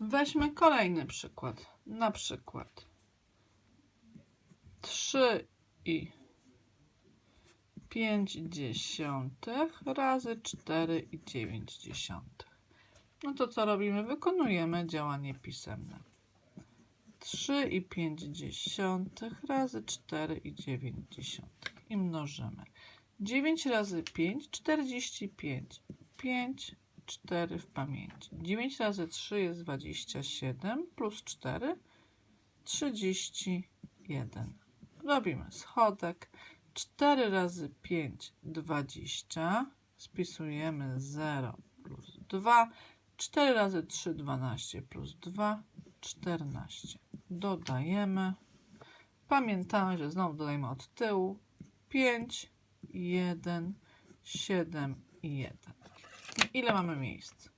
Weźmy kolejny przykład. Na przykład 3 i 5 dziesiątych razy 4 i 9 dziesiątych. No to co robimy? Wykonujemy działanie pisemne. 3 i 5 dziesiątych razy 4 i 9 dziesiątych. I mnożymy. 9 razy 5, 45. 5, 4 w pamięci. 9 razy 3 jest 27, plus 4, 31. Robimy schodek. 4 razy 5, 20. Spisujemy 0 plus 2. 4 razy 3, 12 plus 2, 14. Dodajemy. Pamiętamy, że znowu dodajemy od tyłu. 5, 1, 7 i 1. Ile mamy miejsc?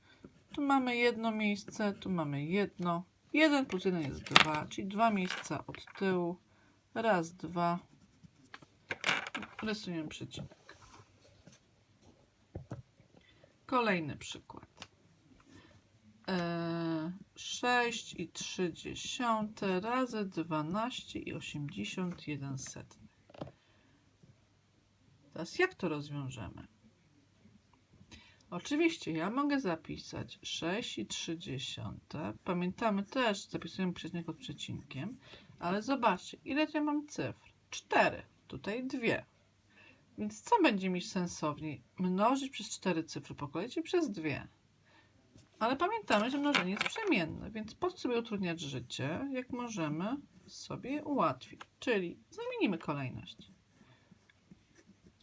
Tu mamy jedno miejsce, tu mamy jedno. 1 plus 1 jest 2, czyli dwa miejsca od tyłu. Raz, dwa. Rysujemy przecinek. Kolejny przykład. Eee, 6 i 3 dziesiąte razy 12 i 81 setnych. Teraz jak to rozwiążemy? Oczywiście ja mogę zapisać 6 i 30. Pamiętamy też, zapisujemy przecinek pod przecinkiem, ale zobaczcie, ile tutaj mam cyfr? 4, tutaj 2. Więc co będzie mi sensowniej? Mnożyć przez 4 cyfry po kolei, czy przez 2? Ale pamiętamy, że mnożenie jest przemienne, więc po co sobie utrudniać życie, jak możemy sobie ułatwić? Czyli zamienimy kolejność.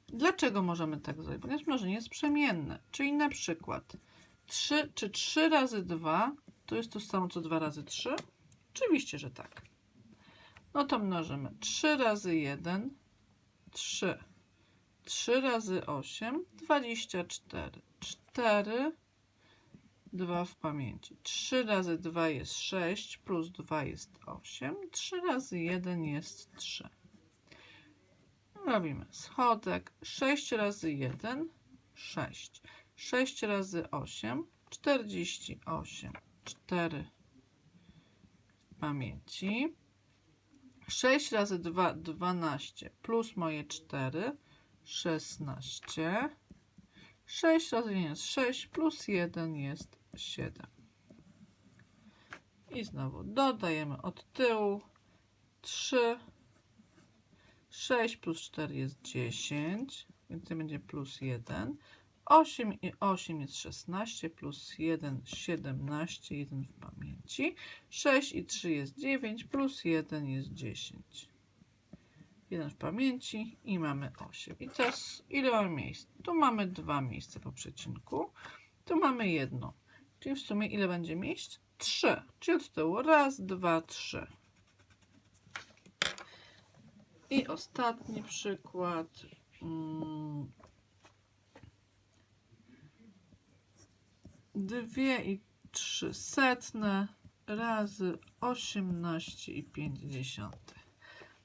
Dlaczego możemy tak zrobić? Ponieważ mnożenie jest przemienne. Czyli na przykład 3 czy 3 razy 2 to jest to samo co 2 razy 3? Oczywiście, że tak. No to mnożymy 3 razy 1, 3. 3 razy 8, 24. 4, 2 w pamięci. 3 razy 2 jest 6, plus 2 jest 8. 3 razy 1 jest 3. Robimy schodek. 6 razy 1, 6. 6 razy 8, 48. 4 w pamięci. 6 razy 2, 12. Plus moje 4, 16. 6 razy 1 jest 6, plus 1 jest 7. I znowu dodajemy od tyłu 3, 6 plus 4 jest 10, więc to będzie plus 1. 8 i 8 jest 16, plus 1, 17, 1 w pamięci. 6 i 3 jest 9, plus 1 jest 10. 1 w pamięci i mamy 8. I teraz ile mamy miejsc? Tu mamy dwa miejsca po przecinku, tu mamy jedno. Czyli w sumie ile będzie miejsc? 3. Czyli od tyłu raz, dwa, trzy. I ostatni przykład. Mm. Dwie i trzy setne razy 18 i 50.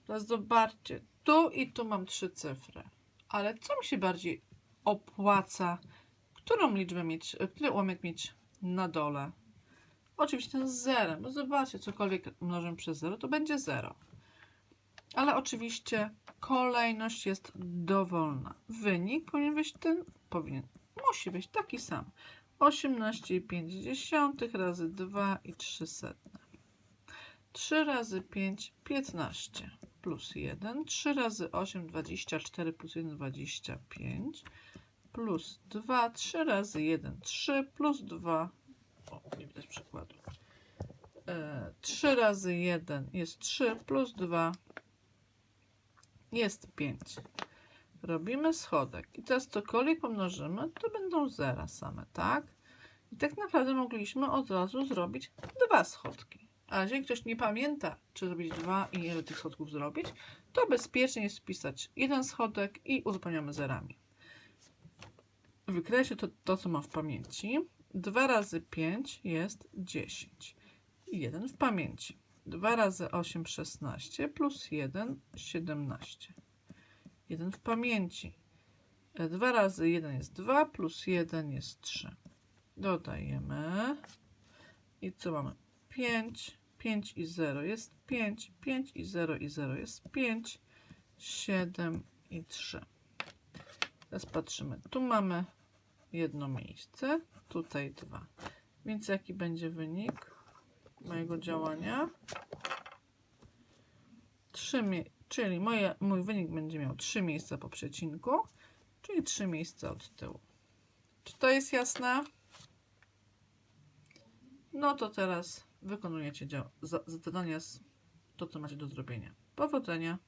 Teraz zobaczcie, tu i tu mam trzy cyfry. Ale co mi się bardziej opłaca? Którą liczbę mieć, który ułamek mieć na dole? Oczywiście ten z zerem, zobaczcie, cokolwiek mnożymy przez 0, to będzie 0. Ale oczywiście kolejność jest dowolna. Wynik powinien być ten, powinien, musi być taki sam. 18,5 razy 2 i 3 setne. 3 razy 5, 15 plus 1. 3 razy 8, 24 plus 1, 25 plus 2. 3 razy 1, 3 plus 2. O, nie widać przykładu. E, 3 razy 1 jest 3 plus 2 jest 5. Robimy schodek. I teraz cokolwiek pomnożymy, to będą zera same, tak? I tak naprawdę mogliśmy od razu zrobić dwa schodki. A jeżeli ktoś nie pamięta, czy zrobić dwa i ile tych schodków zrobić, to bezpiecznie jest wpisać jeden schodek i uzupełniamy zerami. Wykreślę to, to co mam w pamięci. 2 razy 5 jest 10. I 1 w pamięci. 2 razy 8, 16 plus 1, 17. 1 w pamięci. 2 razy 1 jest 2 plus 1 jest 3. Dodajemy. I co mamy? 5, 5 i 0 jest 5, 5 i 0 i 0 jest 5, 7 i 3. Teraz patrzymy. Tu mamy jedno miejsce, tutaj dwa. Więc jaki będzie wynik mojego działania? 3, mie- czyli moje, mój wynik będzie miał 3 miejsca po przecinku, czyli 3 miejsca od tyłu. Czy to jest jasne? No to teraz wykonujecie zadania to, co macie do zrobienia. Powodzenia!